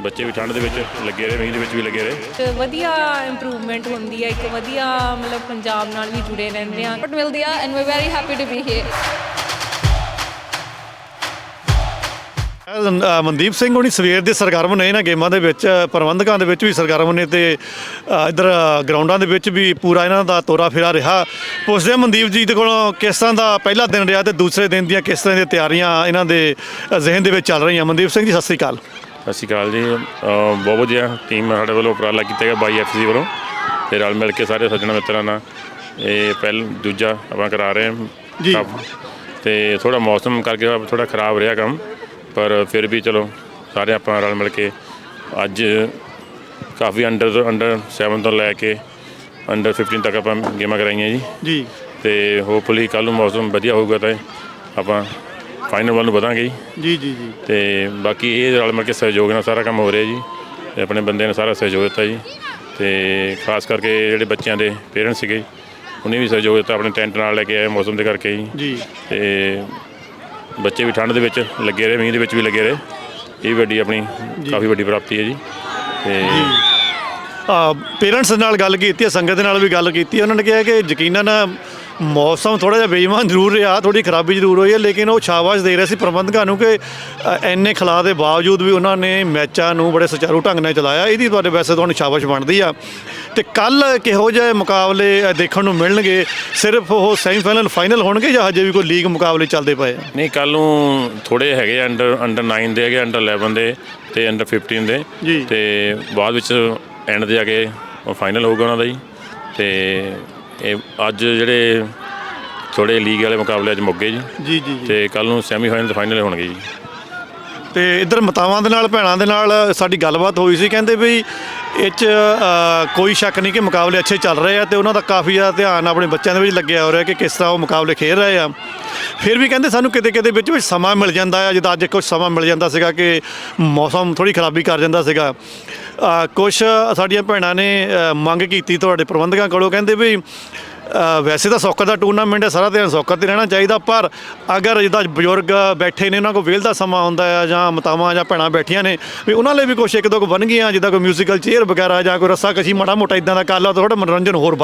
ਬੱਚੇ ਵੀ ਠੰਡ ਦੇ ਵਿੱਚ ਲੱਗੇ ਰਹੇ ਮੀਂਹ ਦੇ ਵਿੱਚ ਵੀ ਲੱਗੇ ਰਹੇ। ਤੇ ਵਧੀਆ ਇੰਪਰੂਵਮੈਂਟ ਹੁੰਦੀ ਹੈ ਇੱਕ ਵਧੀਆ ਮਤਲਬ ਪੰਜਾਬ ਨਾਲ ਵੀ ਜੁੜੇ ਰਹਿੰਦੇ ਆ support ਮਿਲਦੀ ਆ and we very happy to be here Mandeep Singh ਹੋਣੀ ਸਵੇਰ ਦੇ ਸਰਗਰਮ ਨੇ ਇਹਨਾਂ ਗੇਮਾਂ ਦੇ ਵਿੱਚ ਪ੍ਰਬੰਧਕਾਂ ਦੇ ਵਿੱਚ ਵੀ ਸਰਗਰਮ ਨੇ ਤੇ ਅ, ਇੱਧਰ ਗਰਾਊਂਡਾਂ ਦੇ ਵਿੱਚ ਵੀ ਪੂਰਾ ਇਹਨਾਂ ਦਾ ਤੋਰਾ ਫੇਰਾ ਰਿਹਾ। ਪੁੱਛਦੇ ਹਾਂ ਮਨਦੀਪ ਜੀ ਦੇ ਕੋਲੋਂ ਕਿਸ ਤਰ੍ਹਾਂ ਦਾ ਪਹਿਲਾ ਦਿਨ ਰਿਹਾ ਤੇ ਦੂਸਰੇ ਦਿਨ ਦੀਆਂ ਕਿਸ ਤਰ੍ਹਾਂ ਦੀਆਂ ਤਿਆਰੀਆਂ ਇਹਨਾਂ ਦੇ ਅ, ਜ਼ਿਹਨ ਦੇ ਵਿੱਚ ਚੱਲ ਰਹੀਆਂ? ਮਨਦੀਪ ਸਿੰਘ ਜੀ ਸਤਿ ਸ੍ਰੀ ਅਕਾਲ। ਸਤਿ ਸ਼੍ਰੀ ਅਕਾਲ ਜੀ ਅਹ ਬਹੁਤ ਵਧੀਆ ਟੀਮ ਸਾਡੇ ਵੱਲੋਂ ਉਪਰਾਲਾ ਕੀਤਾ ਗਿਆ ਬਾਈ ਐਫਸੀ ਵੱਲੋਂ ਤੇ ਰਲ ਮਿਲ ਕੇ ਸਾਰੇ ਸੱਜਣ ਮਿੱਤਰਾਂ ਨਾਲ ਇਹ ਪਹਿਲ ਦੂਜਾ ਆਪਾਂ ਕਰਾ ਰਹੇ ਹਾਂ ਜੀ। ਕੰਮ। ਤੇ ਥੋੜਾ ਮੌਸਮ ਕਰਕੇ ਥੋੜਾ ਖਰਾਬ ਰਿਹਾ ਕੰਮ ਪਰ ਫਿਰ ਵੀ ਚਲੋ ਸਾਰੇ ਆਪਾਂ ਰਲ ਮਿਲ ਕੇ ਅੱਜ ਕਾਫੀ ਅੰਡਰ ਅੰਡਰ 7 ਤੋਂ ਲੈ ਕੇ ਅੰਡਰ 15 ਤੱਕ ਆਪਾਂ ਗੇਮਾਂ ਕਰਾਈਆਂ ਜੀ ਜੀ ਤੇ ਹੋਪਫੁਲੀ ਕੱਲ ਨੂੰ ਮੌਸਮ ਵਧੀਆ ਹੋਊਗਾ ਤਾਂ ਆਪਾਂ ਫਾਈਨਲ ਵੱਲ ਨੂੰ ਵਧਾਂਗੇ ਜੀ। ਜੀ ਜੀ ਤੇ ਬਾਕੀ ਇਹ ਰਲ ਮਿਲ ਕੇ ਸਹਿਯੋਗ ਨਾਲ ਸਾਰਾ ਕੰਮ ਹੋ ਰਿਹਾ ਜੀ ਤੇ ਆਪਣੇ ਬੰਦੇ ਨੇ ਸਾਰਾ ਸਹਿਯੋਗ ਦਿੱਤਾ ਜੀ ਤੇ ਖਾਸ ਕਰਕੇ ਜਿਹੜੇ ਬੱਚਿਆਂ ਦੇ ਪੇਰੈਂਟਸ ਸੀਗੇ ਉਹਨੇ ਵੀ ਸਹਿਯੋਗ ਦਿੱਤਾ ਆਪਣੇ ਟੈਂਟ ਨਾਲ ਲੈ ਕੇ ਆਏ ਮੌਸਮ ਦੇ ਕਰਕੇ ਜੀ। ਜੀ। ਤੇ ਬੱਚੇ ਵੀ ਠੰਡ ਦੇ ਵਿੱਚ ਲੱਗੇ ਰਹੇ ਮੀਂਹ ਦੇ ਵਿੱਚ ਵੀ ਲੱਗੇ ਰਹੇ। ਇਹ ਵੱਡੀ ਆਪਣੀ ਕਾਫੀ ਵੱਡੀ ਪ੍ਰਾਪਤੀ ਹੈ ਜੀ। ਤੇ ਪੇਰੈਂਟਸ ਨਾਲ ਗੱਲ ਕੀਤੀ ਹੈ ਸੰਗਤ ਦੇ ਨਾਲ ਵੀ ਗੱਲ ਕੀਤੀ ਹੈ। ਉਹਨਾਂ ਨੇ ਕਿਹਾ ਕਿ ਯਕੀਨਨ ਮੌਸਮ ਥੋੜਾ ਜਿਹਾ ਬੇਈਮਾਨ ਜ਼ਰੂਰ ਰਿਹਾ ਥੋੜੀ ਖਰਾਬੀ ਜ਼ਰੂਰ ਹੋਈ ਹੈ ਲੇਕਿਨ ਉਹ ਸ਼ਾਬਾਸ਼ ਦੇ ਰਹੇ ਸੀ ਪ੍ਰਬੰਧਕਾਂ ਨੂੰ ਕਿ ਅ, ਇੰਨੇ ਖਲਾ ਦੇ ਬਾਵਜੂਦ ਵੀ ਉਹਨਾਂ ਨੇ ਮੈਚਾਂ ਨੂੰ ਬੜੇ ਸੁਚਾਰੂ ਢੰਗ ਨਾਲ ਚਲਾਇਆ। ਇਹਦੀ ਤੁਹਾਡੇ ਵੈਸੇ ਤੁਹਾਨੂੰ ਸ਼ਾਬਾਸ਼ ਬਣਦੀ ਆ। ਤੇ ਕੱਲ ਕਿਹੋ ਜਿਹੇ ਮੁਕਾਬਲੇ ਅ, ਦੇਖਣ ਨੂੰ ਮਿਲਣਗੇ? ਸਿਰਫ ਉਹ ਸੈਮੀਫਾਈਨਲ ਫਾਈਨਲ ਹੋਣਗੇ ਜਾਂ ਹਜੇ ਵੀ ਕੋਈ ਲੀਗ ਮੁਕਾਬਲੇ ਚੱਲਦੇ ਪਏ ਆ? ਨਹੀਂ ਕੱਲ ਨੂੰ ਥੋੜੇ ਹੈਗੇ ਅੰਡਰ ਅੰਡਰ 9 ਦੇ ਹੈਗੇ ਅੰਡਰ 11 ਦੇ ਤੇ ਅੰਡਰ 15 ਦੇ। ਜੀ। ਤੇ ਬਾਅਦ ਵਿੱਚ ਐਂਡ ਤੇ ਜਾ ਕੇ ਫਾਈਨਲ ਹੋਊਗਾ ਉਹਨਾਂ ਦਾ ਜੀ। ਤੇ ਇਹ ਅੱਜ ਜਿਹੜੇ ਥੋੜੇ ਲੀਗ ਵਾਲੇ ਮੁਕਾਬਲੇ ਅੱਜ ਮੁੱਕ ਗਏ ਜੀ। ਜੀ ਜੀ ਤੇ ਕੱਲ ਨੂੰ ਸੈਮੀ ਫਾਈਨਲ ਤੇ ਫਾਈਨਲ ਹੋਣਗੇ ਜੀ। ਤੇ ਇੱਧਰ ਮਤਾਵਾਂ ਦੇ ਨਾਲ, ਭੈਣਾਂ ਦੇ ਨਾਲ ਸਾਡੀ ਗੱਲਬਾਤ ਹੋਈ ਸੀ। ਕਹਿੰਦੇ ਵੀ ਇਹ 'ਚ ਕੋਈ ਸ਼ੱਕ ਨਹੀਂ ਕਿ ਮੁਕਾਬਲੇ ਅੱਛੇ ਚੱਲ ਰਹੇ ਆ ਤੇ ਉਹਨਾਂ ਦਾ ਕਾਫੀ ਜ਼ਿਆਦਾ ਧਿਆਨ ਆਪਣੇ ਬੱਚਿਆਂ ਦੇ ਵਿੱਚ ਲੱਗਿਆ ਹੋ ਰਿਹਾ ਕਿ ਕਿਸ ਤਰ੍ਹਾਂ ਉਹ ਮੁਕਾਬਲੇ ਖੇਡ ਰਹੇ ਆ। ਫਿਰ ਵੀ ਕਹਿੰਦੇ ਸਾਨੂੰ ਕਿਤੇ ਕਿਤੇ ਵਿੱਚ ਵਿੱਚ ਸਮਾਂ ਮਿਲ ਜਾਂਦਾ ਆ, ਜਿੱਦਾਂ ਅੱਜ ਕੁਝ ਸਮਾਂ ਮਿਲ ਜਾਂਦਾ ਸੀਗਾ ਕਿ ਮੌਸਮ ਥੋੜੀ ਖਰਾਬੀ ਕਰ ਜਾਂਦਾ ਸੀਗਾ। ਕੁਝ ਸਾਡੀਆਂ ਭੈਣਾਂ ਨੇ ਮੰਗ ਕੀਤੀ ਤੁਹਾਡੇ ਪ੍ਰਬੰਧਕਾਂ ਕੋਲੋਂ, ਕਹਿੰਦੇ ਵੀ ਵੈਸੇ ਤਾਂ ਸੌਕਰ ਦਾ ਟੂਰਨਾਮੈਂਟ ਹੈ ਸਾਰਾ ਦਿਨ ਸੌਕਰ ਤੇ ਰਹਿਣਾ ਚਾਹੀਦਾ ਪਰ ਅਗਰ ਜਿੱਦਾਂ ਬਜ਼ੁਰਗ ਬੈਠੇ ਨੇ ਉਹਨਾਂ ਕੋਲ ਵੇਲ ਦਾ ਸਮਾਂ ਹੁੰਦਾ ਹੈ ਜਾਂ ਮਤਾਵਾਂ ਜਾਂ ਭੈਣਾਂ ਬੈਠੀਆਂ ਨੇ ਵੀ ਉਹਨਾਂ ਲਈ ਵੀ ਕੁਛ ਇੱਕ ਦੋ ਕੁ ਬਣ ਗਈਆਂ ਜਿੱਦਾਂ ਕੋਈ ਮਿਊਜ਼ੀਕਲ ਚੇਅਰ ਵਗੈਰਾ ਜਾਂ ਕੋਈ ਰੱਸਾ ਕਸ਼ੀ ਮਾੜਾ ਮੋਟਾ ਇਦਾਂ ਦਾ ਕਰ ਲਾ ਥੋੜਾ ਮਨੋਰੰਜਨ ਹੋਰ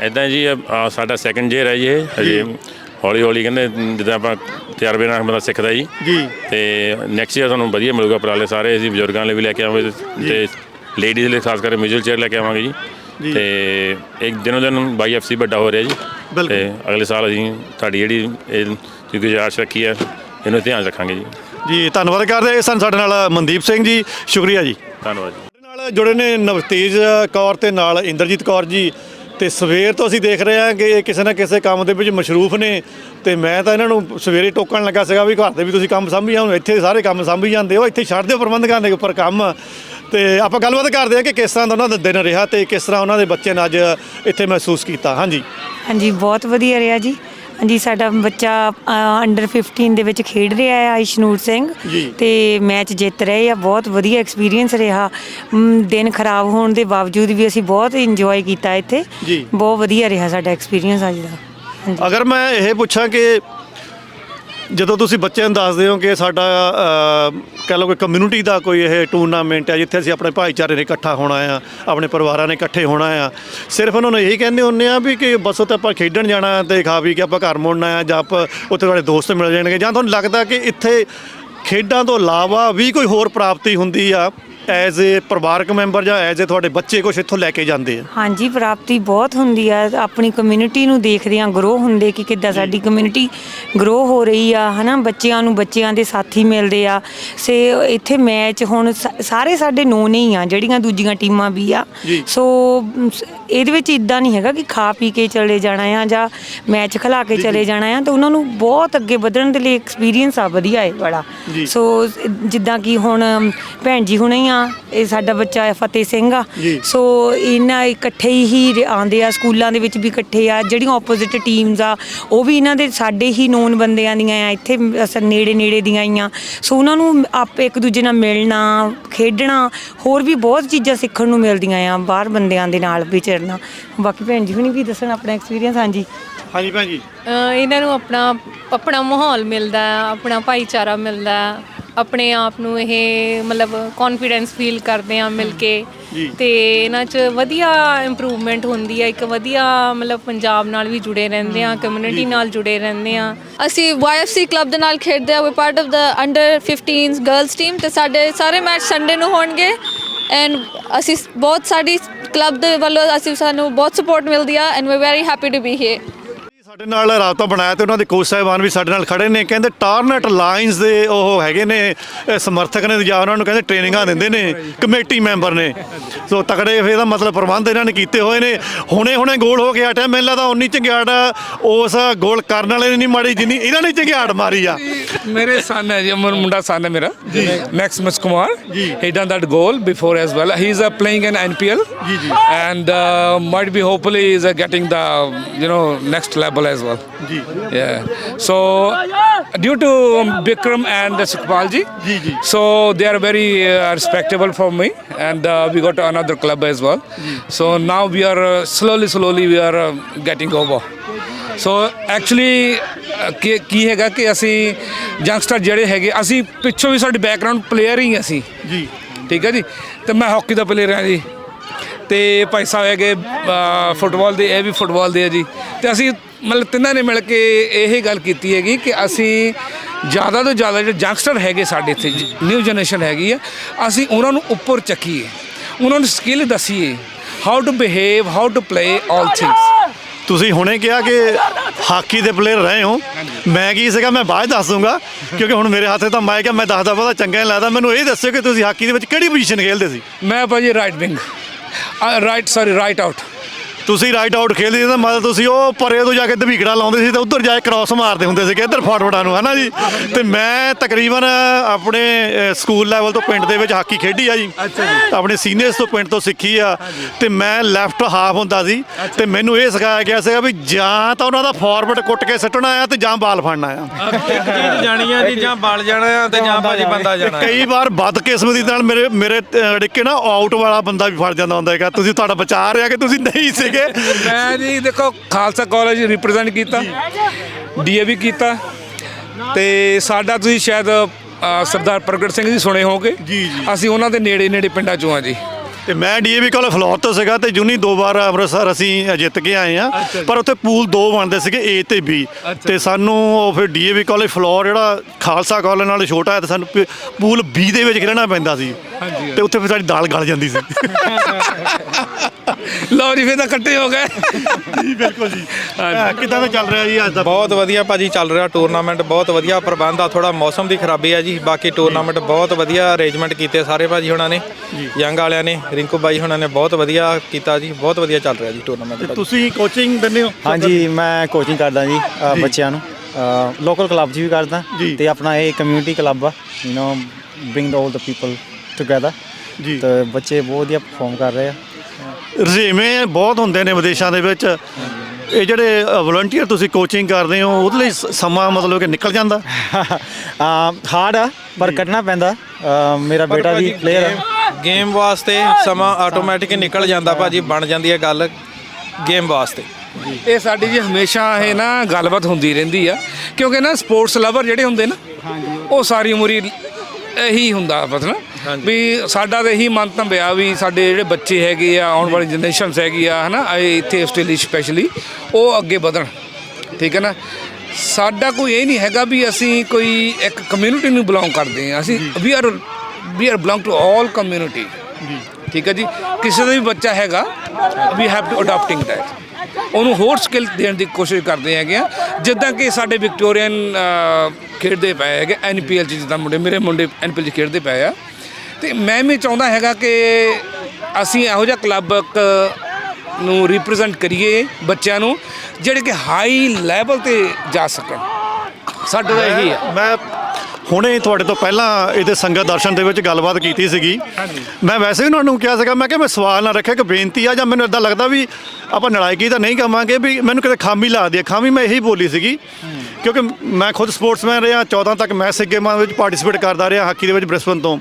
ਐਦਾਂ ਜੀ। ਇਹ, ਆਹ ਸਾਡਾ ਸੈਕੰਡ ਈਅਰ ਹੈ ਜੀ ਇਹ ਹਜੇ ਹੌਲੀ ਹੌਲੀ ਕਹਿੰਦੇ ਜਿੱਦਾਂ ਆਪਾਂ ਤਜਰਬੇ ਨਾਲ ਬੰਦਾ ਸਿੱਖਦਾ ਜੀ। ਜੀ। ਤੇ ਨੈਕਸਟ ਈਅਰ ਤੁਹਾਨੂੰ ਵਧੀਆ ਮਿਲੂਗਾ ਉਪਰਾਲੇ ਸਾਰੇ ਅਸੀਂ ਬਜ਼ੁਰਗਾਂ ਲਈ ਵੀ ਲੈ ਕੇ ਆਵਾਂਗੇ ਤੇ ਲੇਡੀਜ਼ ਲਈ ਖਾਸ ਕਰਕੇ ਮਿਊਜ਼ੀਅਲ ਚੇਅਰ ਲੈ ਕੇ ਆਵਾਂਗੇ ਜੀ। ਤੇ ਇੱਕ ਦਿਨੋਂ ਦਿਨ ਬਾਈ ਐਫਸੀ ਵੱਡਾ ਹੋ ਰਿਹਾ ਜੀ। ਤੇ ਅਗਲੇ ਸਾਲ ਅਸੀਂ ਤੁਹਾਡੀ ਜਿਹੜੀ ਇਹ ਤੁਸੀਂ ਗੁਜ਼ਾਰਿਸ਼ ਰੱਖੀ ਹੈ ਇਹਨੂੰ ਧਿਆਨ ਰੱਖਾਂਗੇ ਜੀ। ਜੀ ਧੰਨਵਾਦ ਕਰਦੇ ਸਨ ਸਾਡੇ ਨਾਲ ਮਨਦੀਪ ਸਿੰਘ ਜੀ ਸ਼ੁਕਰੀਆ ਜੀ। ਧੰਨਵਾਦ ਜੀ। ਨਾਲ ਜੁੜੇ ਨੇ ਨਵਤੇਜ ਕੌਰ ਤੇ ਨਾਲ ਇੰਦਰਜੀਤ ਕੌਰ ਜੀ। ਤੇ ਸਵੇਰ ਤੋਂ ਅਸੀਂ ਦੇਖ ਰਹੇ ਹਾਂ ਕਿ ਇਹ ਕਿਸੇ ਨਾ ਕਿਸੇ ਕੰਮ ਦੇ ਵਿੱਚ ਮਸ਼ਰੂਫ ਨੇ। ਤੇ ਮੈਂ ਤਾਂ ਇਹਨਾਂ ਨੂੰ ਸਵੇਰੇ ਟੋਕਣ ਲੱਗਾ ਸੀਗਾ ਵੀ ਘਰ ਦੇ ਵੀ ਤੁਸੀਂ ਕੰਮ ਸੰਭੀ ਜਾਓ ਇੱਥੇ ਸਾਰੇ ਕੰਮ ਸੰਭੀ ਜਾਂਦੇ ਹੋ ਇੱਥੇ ਛੱਡ ਦਿਓ ਪ੍ਰਬੰਧਕਾਂ ਦੇ ਉੱਪਰ ਕੰਮ। ਤੇ ਆਪਾਂ ਗੱਲਬਾਤ ਕਰਦੇ ਹਾਂ ਕਿ ਕਿਸ ਤਰ੍ਹਾਂ ਦਾ ਉਹਨਾਂ ਦਾ ਦਿਨ ਰਿਹਾ ਤੇ ਕਿਸ ਤਰ੍ਹਾਂ ਉਹਨਾਂ ਦੇ ਬੱਚੇ ਨੇ ਅੱਜ ਇੱਥੇ ਮਹਿਸੂਸ ਕੀਤਾ। ਹਾਂਜੀ। ਹਾਂਜੀ ਬਹੁਤ ਵਧੀਆ ਰਿਹਾ ਜੀ। ਹਾਂਜੀ ਸਾਡਾ ਬੱਚਾ ਅੰਡਰ 15 ਦੇ ਵਿੱਚ ਖੇਡ ਰਿਹਾ ਹੈ ਇਸ਼ਨੂਰ ਸਿੰਘ। ਤੇ ਮੈਚ ਜਿੱਤ ਰਹੇ ਆ ਬਹੁਤ ਵਧੀਆ ਐਕਸਪੀਰੀਅੰਸ ਰਿਹਾ। ਦਿਨ ਖਰਾਬ ਹੋਣ ਦੇ ਬਾਵਜੂਦ ਵੀ ਅਸੀਂ ਬਹੁਤ ਇੰਜੋਏ ਕੀਤਾ ਇੱਥੇ। ਬਹੁਤ ਵਧੀਆ ਰਿਹਾ ਸਾਡਾ ਐਕਸਪੀਰੀਅੰਸ ਅੱਜ ਦਾ। ਅਗਰ ਮੈਂ ਇਹ ਪੁੱਛਾਂ ਕਿ ਜਦੋਂ ਤੁਸੀਂ ਬੱਚਿਆਂ ਨੂੰ ਦੱਸਦੇ ਹੋ ਕਿ ਸਾਡਾ ਅਹ, ਕਹਿ ਲਓ ਕਿ ਕਮਿਊਨਿਟੀ ਦਾ ਕੋਈ ਇਹ ਟੂਰਨਾਮੈਂਟ ਹੈ ਜਿੱਥੇ ਅਸੀਂ ਆਪਣੇ ਭਾਈਚਾਰੇ ਨੇ ਇਕੱਠਾ ਹੋਣਾ ਆ ਆਪਣੇ ਪਰਿਵਾਰਾਂ ਨੇ ਇਕੱਠੇ ਹੋਣਾ ਆ ਸਿਰਫ ਉਹਨਾਂ ਨੂੰ ਇਹੀ ਕਹਿੰਦੇ ਹੁੰਦੇ ਆ ਵੀ ਕਿ ਬਸ ਉੱਥੇ ਆਪਾਂ ਖੇਡਣ ਜਾਣਾ ਤੇ ਖਾ ਪੀ ਕੇ ਆਪਾਂ ਘਰ ਮੁੜਨਾ ਆ ਜਾਂ ਆਪਾਂ ਉੱਥੇ ਤੁਹਾਡੇ ਦੋਸਤ ਮਿਲ ਜਾਣਗੇ ਜਾਂ ਤੁਹਾਨੂੰ ਲੱਗਦਾ ਕਿ ਇੱਥੇ ਖੇਡਾਂ ਤੋਂ ਇਲਾਵਾ ਵੀ ਕੋਈ ਹੋਰ ਪ੍ਰਾਪਤੀ ਹੁੰਦੀ ਆ? ਐਜ਼ ਏ ਪਰਿਵਾਰਕ ਮੈਂਬਰ ਜਾਂ ਐਜ਼ ਏ ਤੁਹਾਡੇ ਬੱਚੇ ਕੁਝ ਇੱਥੋਂ ਲੈ ਕੇ ਜਾਂਦੇ ਆ? ਹਾਂਜੀ ਪ੍ਰਾਪਤੀ ਬਹੁਤ ਹੁੰਦੀ ਆ। ਆਪਣੀ ਕਮਿਊਨਿਟੀ ਨੂੰ ਦੇਖਦੇ ਆ ਗਰੋ ਹੁੰਦੇ ਕਿ ਕਿੱਦਾਂ ਸਾਡੀ ਕਮਿਊਨਿਟੀ ਗਰੋ ਹੋ ਰਹੀ ਆ ਹਨਾ? ਬੱਚਿਆਂ ਨੂੰ ਬੱਚਿਆਂ ਦੇ ਸਾਥੀ ਮਿਲਦੇ ਆ। ਸੇ ਇੱਥੇ ਮੈਚ ਹੁਣ ਸ- ਸਾਰੇ ਸਾਡੇ ਨੋਨ ਹੀ ਆ ਜਿਹੜੀਆਂ ਦੂਜੀਆਂ ਟੀਮਾਂ ਵੀ ਆ। ਸ- ਇਹਦੇ ਵਿੱਚ ਇਦਾਂ ਨਹੀਂ ਹੈਗਾ ਕਿ ਖਾ ਪੀ ਕੇ ਚਲੇ ਜਾਣਾ ਆ ਜਾਂ ਮੈਚ ਖਿਲਾ ਕੇ ਚਲੇ ਜਾਣਾ ਆ ਤਾਂ ਉਹਨਾਂ ਨੂੰ ਬਹੁਤ ਅੱਗੇ ਵਧਣ ਦੇ ਲਈ ਐਕਸਪੀਰੀਅੰਸ ਆ ਵਧੀਆ ਹੈ ਬੜਾ। ਸੋ ਜਿੱਦਾਂ ਕਿ ਹੁਣ ਭੈਣ ਜੀ ਹੁਣੇ ਆ ਇਹ ਸਾਡਾ ਬੱਚਾ ਫਤਿਹ ਸਿੰਘ ਆ। ਸੋ ਇਹਨਾਂ ਇਕੱਠੇ ਹੀ ਆਉਂਦੇ ਆ ਸਕੂਲਾਂ ਦੇ ਵਿੱਚ ਵੀ ਇਕੱਠੇ ਆ ਜਿਹੜੀਆਂ ਆਪੋਜ਼ਿਟ ਟੀਮਸ ਆ ਉਹ ਵੀ ਇਹਨਾਂ ਦੇ ਸਾਡੇ ਹੀ ਨੋਨ ਬੰਦਿਆਂ ਦੀਆਂ ਆ ਇੱਥੇ ਅਸਰ ਨੇੜੇ ਨੇੜੇ ਦੀਆਂ ਹੀ ਆ। ਸੋ ਉਹਨਾਂ ਨੂੰ ਆਪ ਇੱਕ ਦੂਜੇ ਨਾਲ ਮਿਲਣਾ ਖੇਡਣਾ ਹੋਰ ਵੀ ਬਹੁਤ ਚੀਜ਼ਾਂ ਸਿੱਖਣ ਨੂੰ ਮਿਲਦੀਆਂ ਆ ਬਾਹਰ ਬੰਦਿਆਂ ਦੇ ਨਾਲ ਵਿਚਰਨਾ ਬਾਕੀ ਭੈਣ ਜੀ ਹੁਣੀ ਵੀ ਦੱਸਣ ਆਪਣਾ ਐਕਸਪੀਰੀਅੰਸ ਹਾਂਜੀ। ਹਾਂਜੀ ਭੈਣ ਜੀ। ਇਹਨਾਂ ਨੂੰ ਆਪਣਾ ਆਪਣਾ ਮਾਹੌਲ ਮਿਲਦਾ ਹੈ, ਆਪਣਾ ਭਾਈਚਾਰਾ ਮਿਲਦਾ ਹੈ। ਆਪਣੇ ਆਪ ਨੂੰ ਇਹ ਮਤਲਬ ਕੌਨਫੀਡੈਂਸ ਫੀਲ ਕਰਦੇ ਆ ਮਿਲ ਕੇ। ਤੇ ਇਹਨਾਂ 'ਚ ਵਧੀਆ ਇੰਪਰੂਵਮੈਂਟ ਹੁੰਦੀ ਹੈ ਇੱਕ ਵਧੀਆ ਮਤਲਬ ਪੰਜਾਬ ਨਾਲ ਵੀ ਜੁੜੇ ਰਹਿੰਦੇ ਆ ਕਮਿਊਨਿਟੀ ਨਾਲ ਜੁੜੇ ਰਹਿੰਦੇ ਆ। ਅਸੀਂ YFC ਕਲੱਬ ਦੇ ਨਾਲ ਖੇਡਦੇ ਆ we part of the under 15s girls team ਤੇ ਸਾਡੇ ਸਾਰੇ ਮੈਚ ਸੰਡੇ ਨੂੰ ਹੋਣਗੇ। ਐਂਡ ਅਸੀਂ ਬਹੁਤ ਸਾਡੀ ਕਲੱਬ ਦੇ ਵੱਲੋਂ ਅਸੀਂ ਸਾਨੂੰ ਬਹੁਤ ਸਪੋਰਟ ਮਿਲਦੀ ਆ and we very happy to be here ਸਾਡੇ ਨਾਲ ਰਾਬਤਾ ਬਣਾਇਆ ਤੇ ਉਹਨਾਂ ਦੇ ਕੋਚ ਸਾਹਿਬਾਨ ਵੀ ਸਾਡੇ ਨਾਲ ਖੜੇ ਨੇ। ਕਹਿੰਦੇ ਟਾਰਨਟ ਲਾਈਨਸ ਦੇ ਉਹ ਹੈਗੇ ਨੇ ਸਮਰਥਕ ਨੇ ਜਾਂ ਉਹਨਾਂ ਨੂੰ ਕਹਿੰਦੇ ਟ੍ਰੇਨਿੰਗਾਂ ਦਿੰਦੇ ਨੇ ਕਮੇਟੀ ਮੈਂਬਰ ਨੇ। ਸੋ ਤਕੜੇ ਫੇ ਦਾ ਮਤਲਬ ਪ੍ਰਬੰਧ ਇਹਨਾਂ ਨੇ ਕੀਤੇ ਹੋਏ ਨੇ। ਹੁਣੇ ਹੁਣੇ ਗੋਲ ਹੋ ਕੇ ਹਟਿਆ ਮੈਨੂੰ ਲੱਗਦਾ 19 ਚੰਗਿਆੜ ਉਸ ਗੋਲ ਕਰਨ ਵਾਲੇ ਨੇ ਨਹੀਂ ਮਾਰੀ ਜਿੰਨੀ ਇਹਨਾਂ ਨੇ ਚੰਗਿਆੜ ਮਾਰੀ ਆ। ਮੇਰੇ son ਹੈ ਜੀ ਅਮਰ ਮੁੰਡਾ son ਹੈ ਮੇਰਾ Maximus Kumar he done that goal before as well. He is uh, playing in npl and uh, might be hopefully is uh, getting the you know next level as well ਜੀ yeah so due to um, bikram and uh, Sukhpal ji ਜੀ ਜੀ so they are very uh, respectable for me and uh, we got another club as well so now we are uh, slowly slowly we are uh, getting over so actually ਕੀ ਕੀ ਹੈਗਾ ਕਿ ਅਸੀਂ youngster ਜਿਹੜੇ ਹੈਗੇ ਅਸੀਂ ਪਿੱਛੋਂ ਵੀ ਸਾਡੀ background player ਹੀ ਅਸੀਂ ਜੀ ਠੀਕ ਹੈ ਜੀ ਤੇ ਮੈਂ ਹਾਕੀ ਦਾ ਪਲੇਅਰ ਹਾਂ ਜੀ ਤੇ ਭਾਈ ਸਾਹਿਬ ਹੈਗੇ ਫੁੱਟਬਾਲ ਦੇ ਇਹ ਵੀ ਫੁੱਟਬਾਲ ਦੇ ਆ ਜੀ ਤੇ ਅਸੀਂ ਮਤਲਬ ਤਿੰਨਾਂ ਨੇ ਮਿਲ ਕੇ ਇਹ ਗੱਲ ਕੀਤੀ ਹੈਗੀ ਕਿ ਅਸੀਂ ਜ਼ਿਆਦਾ ਤੋਂ ਜ਼ਿਆਦਾ ਜਿਹੜੇ ਯੰਗਸਟਰ ਹੈਗੇ ਸਾਡੇ ਇੱਥੇ ਨਿਊ ਜਨਰੇਸ਼ਨ ਹੈਗੀ ਆ ਅਸੀਂ ਉਹਨਾਂ ਨੂੰ ਉੱਪਰ ਚੱਕੀਏ। ਉਹਨਾਂ ਨੂੰ skill ਦਸੀਏ how to behave how to play all things ਤੁਸੀਂ ਹੁਣੇ ਕਿਹਾ ਕਿ ਹਾਕੀ ਦੇ ਪਲੇਅਰ ਰਹੇ ਹੋ। ਮੈਂ ਕੀ ਸੀਗਾ ਮੈਂ ਬਾਅਦ ਦੱਸ ਦੂੰਗਾ ਕਿਉਂਕਿ ਹੁਣ ਮੇਰੇ ਹੱਥੇ ਤਾਂ ਮਾਈਕ ਹੈ ਮੈਂ ਦੱਸਦਾ ਪਤਾ ਚੰਗਾ ਨਹੀਂ ਲੱਗਦਾ। ਮੈਨੂੰ ਇਹ ਦੱਸਿਓ ਕਿ ਤੁਸੀਂ ਹਾਕੀ ਦੇ ਵਿੱਚ ਕਿਹੜੀ ਪੋਜੀਸ਼ਨ ਖੇਡਦੇ ਸੀ? ਮੈਂ ਭਾਜੀ right wing right sorry right out ਤੁਸੀਂ ਰਾਈਟ ਆਊਟ ਖੇਡਦੇ ਸੀ ਤਾਂ ਮਤਲਬ ਤੁਸੀਂ ਉਹ ਪਰੇ ਤੋਂ ਜਾ ਕੇ ਦਵੀਕੜਾ ਲਾਉਂਦੇ ਸੀ ਤੇ ਉਧਰ ਜਾ ਕੇ ਕ੍ਰਾਸ ਮਾਰਦੇ ਹੁੰਦੇ ਸੀ ਕਿ ਇੱਧਰ ਫਾਰਵਰਡਾਂ ਨੂੰ ਹਨਾ ਜੀ? ਤੇ ਮੈਂ ਤਕਰੀਬਨ ਆਪਣੇ ਸਕੂਲ ਲੈਵਲ ਤੋਂ ਪਿੰਡ ਦੇ ਵਿੱਚ ਹਾਕੀ ਖੇਡੀ ਆ ਜੀ। ਆਪਣੇ ਸੀਨੀਅਰਸ ਤੋਂ ਪਿੰਡ ਤੋਂ ਸਿੱਖੀ ਆ। ਤੇ ਮੈਂ ਲੈਫਟ ਹਾਫ ਹੁੰਦਾ ਸੀ। ਤੇ ਮੈਨੂੰ ਇਹ ਸਿਖਾਇਆ ਗਿਆ ਸੀਗਾ ਵੀ ਜਾਂ ਤਾਂ ਉਹਨਾਂ ਦਾ ਫਾਰਵਰਡ ਕੁੱਟ ਕੇ ਸੁੱਟਣਾ ਆ ਤੇ ਜਾਂ ਬਾਲ ਫੜਨਾ ਆ। ਇੱਕ ਚੀਜ਼ ਜਾਣੀ ਆ ਜੀ ਜਾਂ ਬਲ ਜਾਣਾ ਆ ਤੇ ਜਾਂ ਭਾਜੀ ਬੰਦਾ ਤੇ ਜਾਣਾ ਆ। ਕਈ ਵਾਰ ਬਦਕਿਸਮਤੀ ਨਾਲ ਮੇਰੇ ਮੇਰੇ ਅੜਿੱਕੇ ਨਾ ਆਊਟ ਵਾਲਾ ਬੰਦਾ ਵੀ ਫੜ ਜਾਂਦਾ ਹੁੰਦਾ ਹੈਗਾ। ਤੁਸੀਂ ਤੁਹਾਡਾ ਬਚਾ ਰਿਹਾ ਕਿ ਤੁਸੀਂ ਨਹੀਂ ਸੀਗੇ ਮੈਂ ਜੀ ਦੇਖੋ ਖਾਲਸਾ ਕਾਲਜ ਰਿਪਰੈਜ਼ੈਂਟ ਕੀਤਾ ਡੀਏਵੀ ਕੀਤਾ। ਤੇ ਸਾਡਾ ਤੁਸੀਂ ਸ਼ਾਇਦ ਅ, ਸਰਦਾਰ ਪ੍ਰਗਟ ਸਿੰਘ ਜੀ ਸੁਣੇ ਹੋਗੇ ਜੀ, ਜੀ। ਅਸੀਂ ਉਹਨਾਂ ਦੇ ਨੇੜੇ ਨੇੜੇ ਪਿੰਡਾਂ ਚੋਂ ਆ ਜੀ। ਤੇ ਮੈਂ ਡੀਏਵੀ ਕਾਲਜ ਫਲੋਰ ਤੋਂ ਸੀਗਾ ਤੇ ਜੂਨੀ ਦੋ ਵਾਰ ਅੰਮ੍ਰਿਤਸਰ ਅਸੀਂ ਜਿੱਤ ਕੇ ਆਏ ਆ ਪਰ ਉੱਥੇ ਪੂਲ ਦੋ ਬਣਦੇ ਸੀਗੇ ਏ ਤੇ ਬੀ ਤੇ ਸਾਨੂੰ ਉਹ ਫਿਰ ਡੀਏਵੀ ਕਾਲਜ ਫਲੋਰ ਜਿਹੜਾ ਖਾਲਸਾ ਕਾਲਜ ਨਾਲ ਛੋਟਾ ਹੈ ਤੇ ਸਾਨੂੰ ਪ- ਪੂਲ ਬੀ ਦੇ ਵਿੱਚ ਖੇਡਣਾ ਪੈਂਦਾ ਸੀ। ਤੇ ਉੱਥੇ ਫਿਰ ਸਾਡੀ ਦਾਲ ਗਲ ਜਾਂਦੀ ਸੀ। ਲਓ ਜੀ ਫਿਰ ਤਾਂ ਇਕੱਠੇ ਹੋ ਗਏ। ਜੀ ਬਿਲਕੁਲ ਜੀ। ਕਿਦਾਂ ਦਾ ਚੱਲ ਰਿਹਾ ਜੀ ਅੱਜ ਦਾ? ਬਹੁਤ ਵਧੀਆ ਭਾਜੀ ਚੱਲ ਰਿਹਾ ਟੂਰਨਾਮੈਂਟ ਬਹੁਤ ਵਧੀਆ ਪ੍ਰਬੰਧ ਆ ਥੋੜਾ ਮੌਸਮ ਦੀ ਖਰਾਬੀ ਆ ਜੀ ਬਾਕੀ ਟੂਰਨਾਮੈਂਟ ਬਹੁਤ ਵਧੀਆ ਅਰੇਂਜਮੈਂਟ ਕੀਤੇ ਸਾਰੇ ਭਾਜੀ ਹੁਣਾਂ ਨੇ ਯੰਗ ਵਾਲਿਆਂ ਨੇ ਰਿੰਕੂ ਬਾਈ ਹੁਣਾਂ ਨੇ ਬਹੁਤ ਵਧੀਆ ਕੀਤਾ ਜੀ ਬਹੁਤ ਵਧੀਆ ਚੱਲ ਰਿਹਾ ਜੀ ਟੂਰਨਾਮੈਂਟ ਤੁਸੀਂ ਕੋਚਿੰਗ ਦਿੰਦੇ ਹੋ? ਹਾਂਜੀ ਮੈਂ ਕੋਚਿੰਗ ਕਰਦਾ ਜੀ ਬੱਚਿਆਂ ਨੂੰ। ਲੋਕਲ ਕਲੱਬ 'ਚ ਵੀ ਕਰਦਾ ਜੀ। ਤੇ ਆਪਣਾ ਇਹ ਕਮਿਊਨਿਟੀ ਕਲੱਬ ਆ you know bring all the people together ਜੀ। ਤੇ ਬੱਚੇ ਬਹੁਤ ਵਧੀਆ ਪਰਫਾਰਮ ਕਰ ਰਹੇ ਆ। ਰਜੇਵੇਂ ਬਹੁਤ ਹੁੰਦੇ ਨੇ ਵਿਦੇਸ਼ਾਂ ਦੇ ਵਿੱਚ। ਇਹ ਜਿਹੜੇ ਵਲੰਟੀਅਰ ਤੁਸੀਂ ਕੋਚਿੰਗ ਕਰਦੇ ਹੋ ਉਹਦੇ ਲਈ ਸ- ਸਮਾਂ ਮਤਲਬ ਕਿ ਨਿਕਲ ਜਾਂਦਾ? ਹਾਰਡ ਆ ਪਰ ਕੱਢਣਾ ਪੈਂਦਾ। ਮੇਰਾ ਬੇਟਾ ਵੀ ਪਲੇਅਰ ਆ। ਗੇਮ ਵਾਸਤੇ ਸਮਾਂ ਆਟੋਮੈਟਿਕ ਨਿਕਲ ਜਾਂਦਾ ਭਾਜੀ ਬਣ ਜਾਂਦੀ ਹੈ ਗੱਲ ਗੇਮ ਵਾਸਤੇ। ਇਹ ਸਾਡੀ ਜੀ ਹਮੇਸ਼ਾ ਇਹ ਨਾ ਗੱਲਬਾਤ ਹੁੰਦੀ ਰਹਿੰਦੀ ਆ ਕਿਉਂਕਿ ਨਾ ਸਪੋਰਟਸ ਲਵਰ ਜਿਹੜੇ ਹੁੰਦੇ ਨਾ ਉਹ ਸਾਰੀ ਉਮਰ ਹੀ ਇਹੀ ਹੁੰਦਾ ਮਤਲਬ। ਵੀ ਸਾਡਾ ਤਾਂ ਇਹੀ ਮੰਤਵ ਆ ਵੀ ਸਾਡੇ ਜਿਹੜੇ ਬੱਚੇ ਹੈਗੇ ਆ ਆਉਣ ਵਾਲੀ ਜਨਰੇਸ਼ਨਸ ਹੈਗੀ ਆ ਹਨਾ ਇੱਥੇ ਆਸਟ੍ਰੇਲੀਆ ਸਪੈਸ਼ਲੀ ਉਹ ਅੱਗੇ ਵਧਣ ਠੀਕ ਹੈ ਨਾ? ਸਾਡਾ ਕੋਈ ਇਹ ਨਹੀਂ ਹੈਗਾ ਵੀ ਅਸੀਂ ਕੋਈ ਇੱਕ ਕਮਿਊਨਿਟੀ ਨੂੰ ਬਿਲੋਂਗ ਕਰਦੇ ਆ ਅਸੀਂ we are we are belong to all community ਠੀਕ ਹੈ ਜੀ? ਕਿਸੇ ਦਾ ਵੀ ਬੱਚਾ ਹੈਗਾ we have to adapting that ਉਹਨੂੰ ਹੋਰ ਸਕਿੱਲ ਦੇਣ ਦੀ ਕੋਸ਼ਿਸ਼ ਕਰਦੇ ਹੈਗੇ ਆ। ਜਿੱਦਾਂ ਕਿ ਸਾਡੇ ਵਿਕਟੋਰੀਅਨ ਖੇਡਦੇ ਪਏ ਹੈਗੇ ਐਨਪੀਐਲ ਚ ਜਿੱਦਾਂ ਮੁੰਡੇ ਮੇਰੇ ਮੁੰਡੇ ਐਨਪੀਐਲ ਚ ਖੇਡਦੇ ਪਏ ਆ। ਤੇ ਮੈਂ ਵੀ ਚਾਹੁੰਦਾ ਹੈਗਾ ਕਿ ਅਸੀਂ ਇਹੋ ਜਿਹਾ ਕਲੱਬ ਨੂੰ ਰਿਪਰੈਜ਼ੈਂਟ ਕਰੀਏ ਬੱਚਿਆਂ ਨੂੰ ਜਿਹੜੇ ਕਿ ਹਾਈ ਲੈਵਲ ਤੇ ਜਾ ਸਕਣ। ਸਾਡਾ ਤਾਂ ਇਹੀ ਹੈ ਮੈਂ ਹੁਣੇ ਤੁਹਾਡੇ ਤੋਂ ਪਹਿਲਾਂ ਇਹਦੇ ਸੰਗਤ ਦਰਸ਼ਨ ਦੇ ਵਿੱਚ ਗੱਲਬਾਤ ਕੀਤੀ ਸੀਗੀ। ਮੈਂ ਵੈਸੇ ਵੀ ਉਹਨਾਂ ਨੂੰ ਕਿਹਾ ਸੀਗਾ ਮੈਂ ਕਿ ਮੈਂ ਸਵਾਲ ਨਾ ਰੱਖਿਆ ਕਿ ਬੇਨਤੀ ਆ ਜਾਂ ਮੈਨੂੰ ਇਦਾਂ ਲੱਗਦਾ ਵੀ ਆਪਾਂ ਨਲਾਇਕੀ ਤਾਂ ਨਹੀਂ ਕਵਾਂਗੇ ਵੀ ਮੈਨੂੰ ਕਿਤੇ ਖਾਮੀ ਲੱਗਦੀ ਹੈ ਖਾਮੀ ਮੈਂ ਇਹੀ ਬੋਲੀ ਸੀਗੀ ਕਿਉਂਕਿ ਮੈਂ ਖੁਦ ਸਪੋਰਟਸਮੈਨ ਰਿਹਾ 14 ਤੱਕ ਮੈਂ ਸਿੱਖ ਗੇਮਾਂ ਵਿੱਚ ਪਾਰਟਿਸਿਪੇਟ ਕਰਦਾ ਰਿਹਾ ਹਾਕੀ ਦੇ ਵਿੱਚ ਬ੍ਰਿਸਬਨ ਤੋਂ।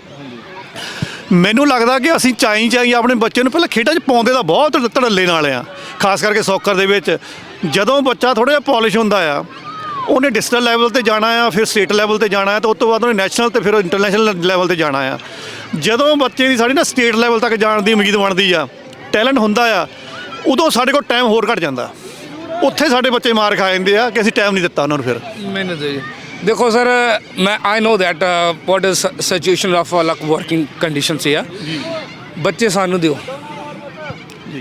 ਮੈਨੂੰ ਲੱਗਦਾ ਕਿ ਅਸੀਂ ਚਾਈ ਚਾਈ ਆਪਣੇ ਬੱਚੇ ਨੂੰ ਪਹਿਲਾਂ ਖੇਡਾਂ 'ਚ ਪਾਉਂਦੇ ਤਾਂ ਬਹੁਤ ਧੜੱਲੇ ਨਾਲ ਆ। ਖਾਸ ਕਰਕੇ ਸੌਕਰ ਦੇ ਵਿੱਚ। ਜਦੋਂ ਬੱਚਾ ਥੋੜਾ ਜਿਹਾ ਪਾਲਿਸ਼ ਹੁੰਦਾ ਆ, ਉਹਨੇ ਡਿਸਟ੍ਰਿਕਟ ਲੈਵਲ ਤੇ ਜਾਣਾ ਆ, ਫਿਰ ਸਟੇਟ ਲੈਵਲ ਤੇ ਜਾਣਾ ਆ, ਤੇ ਉਸ ਤੋਂ ਬਾਅਦ ਉਹਨੇ ਨੈਸ਼ਨਲ ਤੇ ਫਿਰ ਇੰਟਰਨੈਸ਼ਨਲ ਲੈਵਲ ਤੇ ਜਾਣਾ ਆ। ਜਦੋਂ ਬੱਚੇ ਦੀ ਸਾਡੀ ਨਾ ਸਟੇਟ ਲੈਵਲ ਤੱਕ ਜਾਣ ਦੀ ਉਮੀਦ ਬਣਦੀ ਆ ਟੈਲੈਂਟ ਹੁੰਦਾ ਆ, ਉਦੋਂ ਸਾਡੇ ਕੋਲ ਟਾਈਮ ਹੋਰ ਘਟ ਜਾਂਦਾ। ਉੱਥੇ ਸਾਡੇ ਬੱਚੇ ਮਾਰ ਖਾ ਜਾਂਦੇ ਆ ਕਿ ਅਸੀਂ ਟਾਈਮ ਨਹੀਂ ਦਿੱਤਾ ਉਹਨਾਂ ਨੂੰ ਫਿਰ। ਮੈਨੂੰ ਦੇ ਦੇਖੋ ਸਰ ਮੈਂ I know that what is situation of luck working conditions ਆ ਬੱਚੇ ਸਾਨੂੰ ਦਿਓ।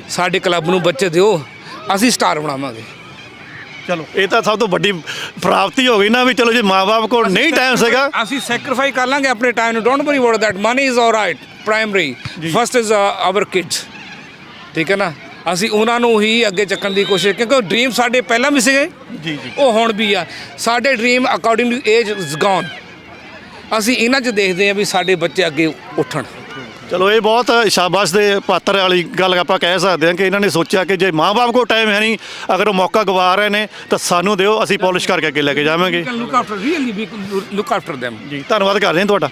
ਸਾਡੇ ਕਲੱਬ ਨੂੰ ਬੱਚੇ ਦਿਓ। ਅਸੀਂ ਸਟਾਰ ਬਣਾਵਾਂਗੇ। ਚਲੋ ਇਹ ਤਾਂ ਸਭ ਤੋਂ ਵੱਡੀ ਪ੍ਰਾਪਤੀ ਹੋ ਗਈ ਨਾ ਵੀ ਚਲੋ ਜੇ ਮਾਪੇ ਕੋਲ ਨਹੀਂ ਟਾਈਮ ਸੀਗਾ। ਅਸੀਂ ਸੈਕਰੀਫਾਈ ਕਰ ਲਾਂਗੇ ਆਪਣੇ ਟਾਈਮ ਨੂੰ। Don't worry about that money is alright primary first is our kids ਠੀਕ ਹੈ ਨਾ? ਅਸੀਂ ਉਹਨਾਂ ਨੂੰ ਹੀ ਅੱਗੇ ਚੱਕਣ ਦੀ ਕੋਸ਼ਿਸ਼ ਕਿਉਂਕਿ ਡ੍ਰੀਮ ਸਾਡੇ ਪਹਿਲਾਂ ਵੀ ਸੀਗੇ। ਜੀ ਜੀ। ਉਹ ਹੁਣ ਵੀ ਆ। ਸਾਡੇ dream according to age is gone ਅਸੀਂ ਇਹਨਾਂ 'ਚ ਦੇਖਦੇ ਹਾਂ ਵੀ ਸਾਡੇ ਬੱਚੇ ਅੱਗੇ ਉੱਠਣ। ਚਲੋ ਇਹ ਬਹੁਤ ਸ਼ਾਬਾਸ਼ ਦੇ ਪਾਤਰ ਵਾਲੀ ਗੱਲ ਆਪਾਂ ਕਹਿ ਸਕਦੇ ਹਾਂ ਕਿ ਇਹਨਾਂ ਨੇ ਸੋਚਿਆ ਕਿ ਜੇ ਮਾਪੇ ਕੋਲ ਟਾਈਮ ਹੈ ਨਹੀਂ ਅਗਰ ਉਹ ਮੌਕਾ ਗਵਾ ਰਹੇ ਨੇ ਤਾਂ ਸਾਨੂੰ ਦਿਓ ਅਸੀਂ ਪਾਲਿਸ਼ ਕਰਕੇ ਅੱਗੇ ਲੈ ਕੇ ਜਾਵਾਂਗੇ। Look after really look after them ਜੀ ਧੰਨਵਾਦ ਕਰ ਰਹੇ ਹਾਂ ਤੁਹਾਡਾ।